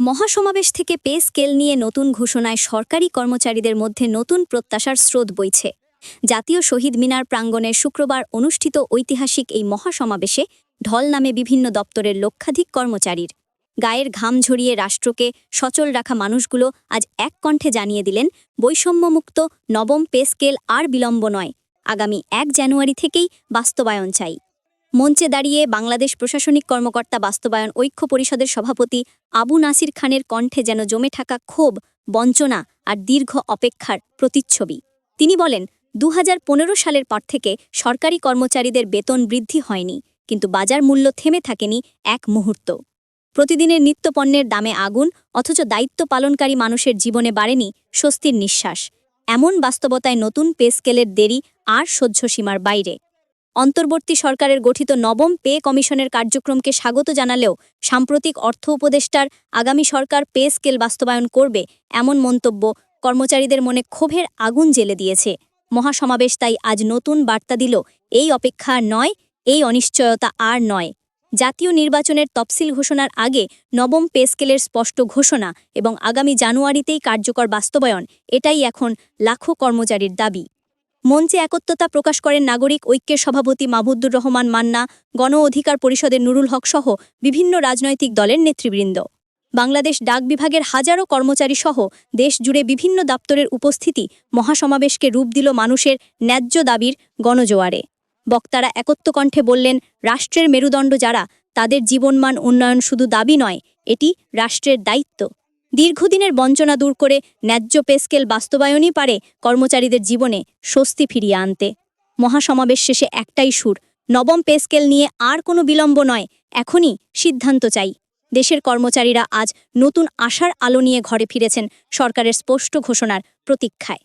মহাসমাবেশ থেকে pay scale নিয়ে নতুন ঘোষণায় সরকারি কর্মচারীদের মধ্যে নতুন প্রত্যাশার স্রোত বইছে। জাতীয় শহীদ মিনার প্রাঙ্গণে শুক্রবার অনুষ্ঠিত ঐতিহাসিক এই মহাসমাবেশে ঢল নামে বিভিন্ন দপ্তরের লক্ষাধিক কর্মচারীর। গায়ের ঘাম ঝরিয়ে রাষ্ট্রকে সচল রাখা মানুষগুলো আজ এক কণ্ঠে জানিয়ে দিলেন, বৈষম্যমুক্ত নবম পে স্কেল আর বিলম্ব নয়। আগামী এক জানুয়ারি থেকেই বাস্তবায়ন চাই। মঞ্চে দাঁড়িয়ে বাংলাদেশ প্রশাসনিক কর্মকর্তা বাস্তবায়ন ঐক্য পরিষদের সভাপতি আবু নাসির খানের কণ্ঠে যেন জমে থাকা ক্ষোভ, বঞ্চনা আর দীর্ঘ অপেক্ষার প্রতিচ্ছবি। তিনি বলেন দু হাজার পনেরো সালের পর থেকে সরকারি কর্মচারীদের বেতন বৃদ্ধি হয়নি, কিন্তু বাজার মূল্য থেমে থাকেনি এক মুহূর্ত। প্রতিদিনের নিত্যপণ্যের দামে আগুন, অথচ দায়িত্ব পালনকারী মানুষের জীবনে বাড়েনি স্বস্তির নিঃশ্বাস। এমন বাস্তবতায় নতুন পে স্কেলের দেরি আর সহ্য সীমার বাইরে। অন্তর্বর্তী সরকারের গঠিত নবম পে কমিশনের কার্যক্রমকে স্বাগত জানালেও সাম্প্রতিক অর্থ উপদেষ্টার আগামী সরকার পে স্কেল বাস্তবায়ন করবে এমন মন্তব্য কর্মচারীদের মনে ক্ষোভের আগুন জ্বেলে দিয়েছে। মহাসমাবেশ তাই আজ নতুন বার্তা দিল, এই অপেক্ষা নয়, এই অনিশ্চয়তা আর নয়। জাতীয় নির্বাচনের তফসিল ঘোষণার আগে নবম পে স্কেলের স্পষ্ট ঘোষণা এবং আগামী জানুয়ারিতেই কার্যকর বাস্তবায়ন, এটাই এখন লাখো কর্মচারীর দাবি। মঞ্চে একত্রতা প্রকাশ করেন নাগরিক ঐক্যের সভাপতি মাহমুদুর রহমান মান্না, গণ অধিকার পরিষদের নুরুল হক সহ বিভিন্ন রাজনৈতিক দলের নেতৃবৃন্দ। বাংলাদেশ ডাক বিভাগের হাজারো কর্মচারী সহ দেশ জুড়ে বিভিন্ন দপ্তরের উপস্থিতি মহাসমাবেশকে রূপ দিল মানুষের ন্যায্য দাবির গণজোয়ারে। বক্তারা একত্র কণ্ঠে বললেন, রাষ্ট্রের মেরুদণ্ড যারা, তাদের জীবনমান উন্নয়ন শুধু দাবি নয়, এটি রাষ্ট্রের দায়িত্ব। দীর্ঘদিনের বঞ্চনা দূর করে ন্যায্য পেস্কেল বাস্তবায়নই পারে কর্মচারীদের জীবনে স্বস্তি ফিরিয়ে আনতে। মহাসমাবেশ শেষে একটাই সুর, নবম পেস্কেল নিয়ে আর কোনো বিলম্ব নয়, এখনই সিদ্ধান্ত চাই। দেশের কর্মচারীরা আজ নতুন আশার আলো নিয়ে ঘরে ফিরেছেন সরকারের স্পষ্ট ঘোষণার প্রতীক্ষায়।